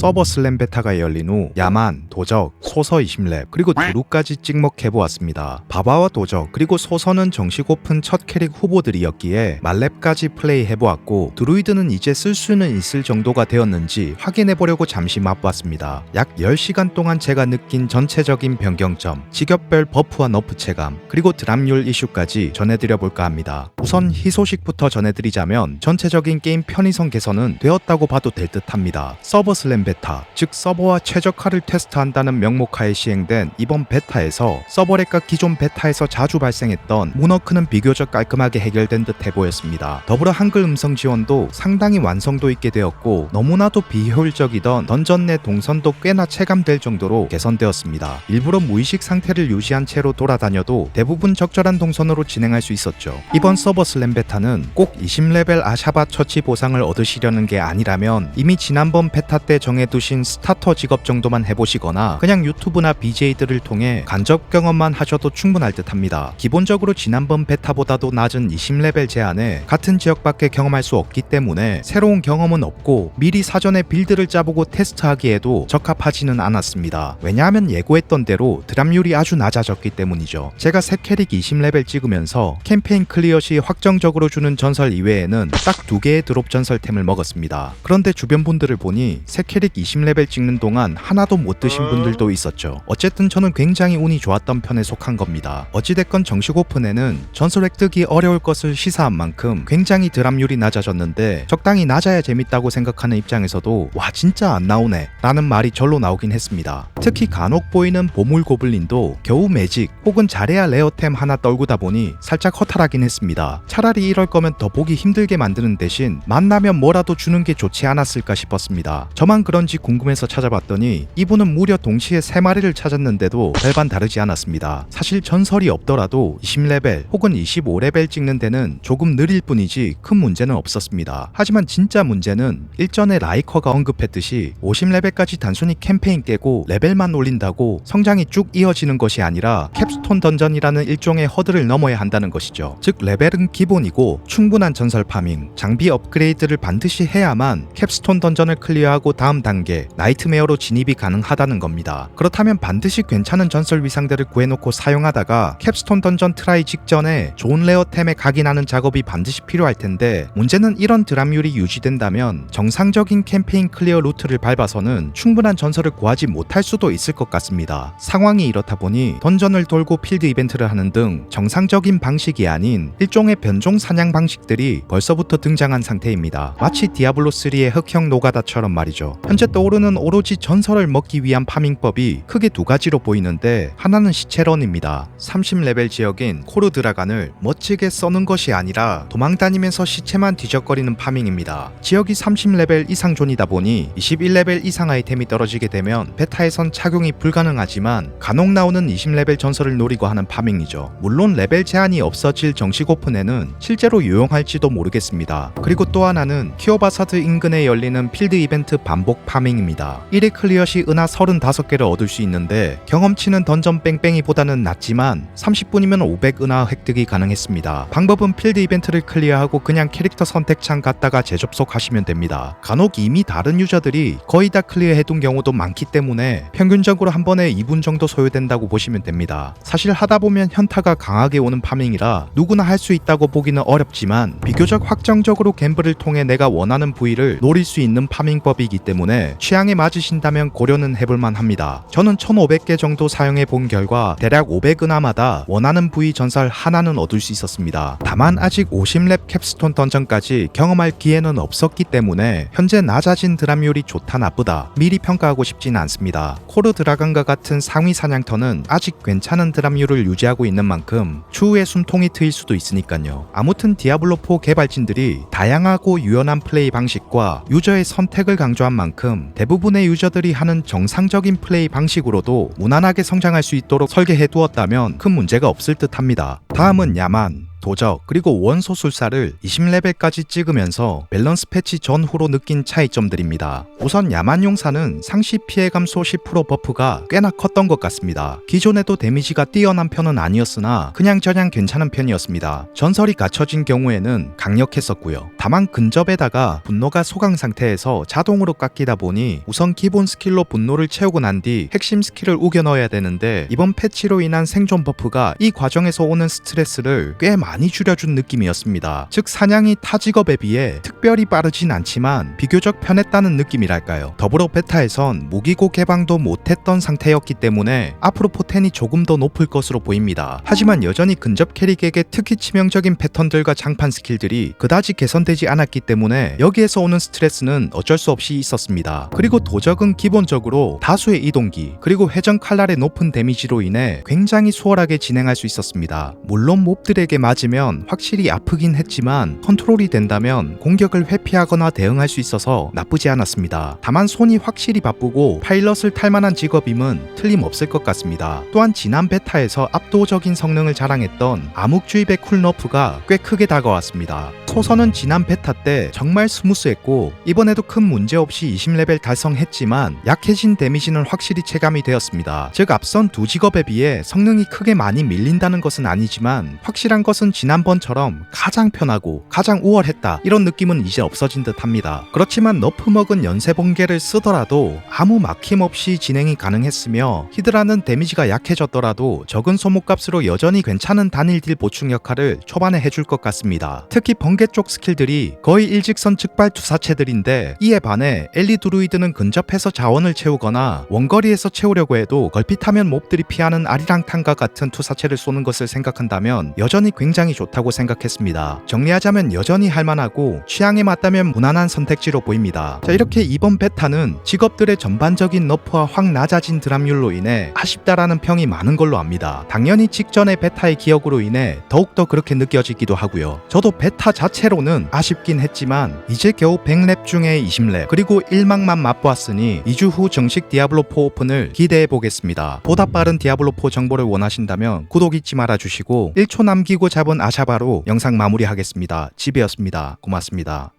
서버 슬램 베타가 열린 후 야만, 도적, 소서 20렙 그리고 두루까지 찍먹해보았습니다. 바바와 도적 그리고 소서는 정식 오픈 첫 캐릭 후보들이었기에 말렙까지 플레이해보았고 드루이드는 이제 쓸 수는 있을 정도가 되었는지 확인해보려고 잠시 맛봤습니다. 약 10시간 동안 제가 느낀 전체적인 변경점, 직업별 버프와 너프 체감, 그리고 드랍률 이슈까지 전해드려볼까 합니다. 우선 희소식부터 전해드리자면 전체적인 게임 편의성 개선은 되었다고 봐도 될 듯합니다. 서버 슬램 베타, 즉 서버와 최적화를 테스트한다는 명목하에 시행된 이번 베타에서 서버렉과 기존 베타에서 자주 발생했던 문어크는 비교적 깔끔하게 해결된 듯해 보였습니다. 더불어 한글 음성 지원도 상당히 완성도 있게 되었고 너무나도 비효율적이던 던전 내 동선도 꽤나 체감될 정도로 개선되었습니다. 일부러 무의식 상태를 유지한 채로 돌아다녀도 대부분 적절한 동선으로 진행할 수 있었죠. 이번 서버 슬램 베타는 꼭 20레벨 아샤바 처치 보상을 얻으시려는 게 아니라면 이미 지난번 베타 때 정해 두신 스타터 직업 정도만 해보시거나 그냥 유튜브나 BJ들을 통해 간접 경험만 하셔도 충분할 듯 합니다. 기본적으로 지난번 베타보다도 낮은 20레벨 제한에 같은 지역밖에 경험할 수 없기 때문에 새로운 경험은 없고 미리 사전에 빌드를 짜보고 테스트하기에도 적합하지는 않았습니다. 왜냐하면 예고했던 대로 드랍률이 아주 낮아졌기 때문이죠. 제가 새 캐릭 20레벨 찍으면서 캠페인 클리어 시 확정적으로 주는 전설 이외에는 딱 두 개의 드롭 전설템을 먹었습니다. 그런데 주변 분들을 보니 새 캐릭 20레벨 찍는 동안 하나도 못 드신 분들도 있었죠. 어쨌든 저는 굉장히 운이 좋았던 편에 속한 겁니다. 어찌됐건 정식 오픈에는 전설 획득이 어려울 것을 시사한 만큼 굉장히 드랍률이 낮아졌는데 적당히 낮아야 재밌다고 생각하는 입장에서도 와 진짜 안 나오네 라는 말이 절로 나오긴 했습니다. 특히 간혹 보이는 보물 고블린도 겨우 매직 혹은 잘해야 레어템 하나 떨구다 보니 살짝 허탈하긴 했습니다. 차라리 이럴 거면 더 보기 힘들게 만드는 대신 만나면 뭐라도 주는 게 좋지 않았을까 싶었습니다. 저만 그런지 궁금해서 찾아봤더니 이분은 무려 동시에 세 마리를 찾았는데도 별반 다르지 않았습니다. 사실 전설이 없더라도 20레벨 혹은 25레벨 찍는 데는 조금 느릴 뿐이지 큰 문제는 없었습니다. 하지만 진짜 문제는 일전에 라이커가 언급했듯이 50레벨까지 단순히 캠페인 깨고 레벨 만 올린다고 성장이 쭉 이어지는 것이 아니라 캡스톤 던전이라는 일종의 허들을 넘어야 한다는 것이죠. 즉 레벨은 기본이고 충분한 전설 파밍, 장비 업그레이드를 반드시 해야만 캡스톤 던전을 클리어하고 다음 단계 나이트메어로 진입이 가능하다는 겁니다. 그렇다면 반드시 괜찮은 전설 위상들을 구해놓고 사용하다가 캡스톤 던전 트라이 직전에 좋은 레어템에 각인하는 작업이 반드시 필요할 텐데 문제는 이런 드랍률이 유지된다면 정상적인 캠페인 클리어 루트를 밟아서는 충분한 전설을 구하지 못할 수도 있을 것 같습니다. 상황이 이렇다 보니 던전을 돌고 필드 이벤트를 하는 등 정상적인 방식이 아닌 일종의 변종 사냥 방식들이 벌써부터 등장한 상태입니다. 마치 디아블로3의 흑형 노가다처럼 말이죠. 현재 떠오르는 오로지 전설을 먹기 위한 파밍법이 크게 두 가지로 보이는데 하나는 시체런입니다. 30레벨 지역인 코르 드라간을 멋지게 써는 것이 아니라 도망다니면서 시체만 뒤적거리는 파밍입니다. 지역이 30레벨 이상 존이다 보니 21레벨 이상 아이템이 떨어지게 되면 베타에선 착용이 불가능하지만 간혹 나오는 20레벨 전설을 노리고 하는 파밍이죠. 물론 레벨 제한이 없어질 정식 오픈에는 실제로 유용할지도 모르겠습니다. 그리고 또 하나는 키오바사드 인근에 열리는 필드 이벤트 반복 파밍입니다. 1회 클리어 시 은하 35개를 얻을 수 있는데 경험치는 던전 뺑뺑이보다는 낮지만 30분이면 500 은하 획득이 가능했습니다. 방법은 필드 이벤트를 클리어하고 그냥 캐릭터 선택창 갔다가 재접속하시면 됩니다. 간혹 이미 다른 유저들이 거의 다 클리어해둔 경우도 많기 때문에 평균적으로 한 번에 2분 정도 소요된다고 보시면 됩니다. 사실 하다 보면 현타가 강하게 오는 파밍이라 누구나 할 수 있다고 보기는 어렵지만 비교적 확정적으로 갬블을 통해 내가 원하는 부위를 노릴 수 있는 파밍법이기 때문에 취향에 맞으신다면 고려는 해볼만 합니다. 저는 1500개 정도 사용해 본 결과 대략 500은하마다 원하는 부위 전설 하나는 얻을 수 있었습니다. 다만 아직 50렙 캡스톤 던전까지 경험할 기회는 없었기 때문에 현재 낮아진 드랍률이 좋다 나쁘다 미리 평가하고 싶지는 않습니다. 코르 드라간과 같은 상위 사냥터는 아직 괜찮은 드랍률을 유지하고 있는 만큼 추후에 숨통이 트일 수도 있으니까요. 아무튼 디아블로4 개발진들이 다양하고 유연한 플레이 방식과 유저의 선택을 강조한 만큼 대부분의 유저들이 하는 정상적인 플레이 방식으로도 무난하게 성장할 수 있도록 설계해 두었다면 큰 문제가 없을 듯 합니다. 다음은 야만. 도적, 그리고 원소술사를 20레벨까지 찍으면서 밸런스 패치 전후로 느낀 차이점들입니다. 우선 야만용사는 상시 피해 감소 10% 버프가 꽤나 컸던 것 같습니다. 기존에도 데미지가 뛰어난 편은 아니었으나 그냥 저냥 괜찮은 편이었습니다. 전설이 갖춰진 경우에는 강력했었고요. 다만 근접에다가 분노가 소강 상태에서 자동으로 깎이다 보니 우선 기본 스킬로 분노를 채우고 난 뒤 핵심 스킬을 우겨 넣어야 되는데 이번 패치로 인한 생존 버프가 이 과정에서 오는 스트레스를 꽤 많이 줄여준 느낌이었습니다. 즉 사냥이 타 직업에 비해 특별히 빠르진 않지만 비교적 편했다는 느낌이랄까요. 더불어 베타에선 무기고 개방도 못했던 상태였기 때문에 앞으로 포텐이 조금 더 높을 것으로 보입니다. 하지만 여전히 근접 캐릭에게 특히 치명적인 패턴들과 장판 스킬들이 그다지 개선되지 않았기 때문에 여기에서 오는 스트레스는 어쩔 수 없이 있었습니다. 그리고 도적은 기본적으로 다수의 이동기 그리고 회전 칼날의 높은 데미지로 인해 굉장히 수월하게 진행할 수 있었습니다. 물론 몹들에게 맞 으면 확실히 아프긴 했지만 컨트롤이 된다면 공격을 회피하거나 대응할 수 있어서 나쁘지 않았습니다. 다만 손이 확실히 바쁘고 파일럿을 탈 만한 직업임은 틀림없을 것 같습니다. 또한 지난 베타에서 압도적인 성능을 자랑했던 암흑주입의 쿨너프가 꽤 크게 다가왔습니다. 소선은 지난 베타 때 정말 스무스했고 이번에도 큰 문제 없이 20레벨 달성했지만 약해진 데미지는 확실히 체감이 되었습니다. 즉 앞선 두 직업에 비해 성능이 크게 많이 밀린다는 것은 아니지만 확실한 것은 지난번처럼 가장 편하고 가장 우월했다 이런 느낌은 이제 없어진 듯 합니다. 그렇지만 너프 먹은 연쇄 번개를 쓰더라도 아무 막힘 없이 진행이 가능했으며 히드라는 데미지가 약해졌더라도 적은 소모값으로 여전히 괜찮은 단일 딜 보충 역할을 초반에 해줄 것 같습니다. 특히 번개 쪽 스킬들이 거의 일직선 즉발 투사체들인데 이에 반해 엘리 드루이드는 근접해서 자원을 채우거나 원거리에서 채우려고 해도 걸핏하면 몹들이 피하는 아리랑탄과 같은 투사체를 쏘는 것을 생각한다면 여전히 굉장히 좋다고 생각했습니다. 정리하자면 여전히 할만하고 취향에 맞다면 무난한 선택지로 보입니다. 자 이렇게 이번 베타는 직업들의 전반적인 너프와 확 낮아진 드랍률로 인해 아쉽다라는 평이 많은 걸로 압니다. 당연히 직전의 베타의 기억으로 인해 더욱더 그렇게 느껴지기도 하고요. 저도 베타 자체로는 아쉽긴 했지만 이제 겨우 100랩 중에 20랩 그리고 1막만 맛보았으니 2주 후 정식 디아블로4 오픈을 기대해 보겠습니다. 보다 빠른 디아블로4 정보를 원하신다면 구독 잊지 말아 주시고 1초 남기고 잡은 아샤바로 영상 마무리하겠습니다. 집이었습니다. 고맙습니다.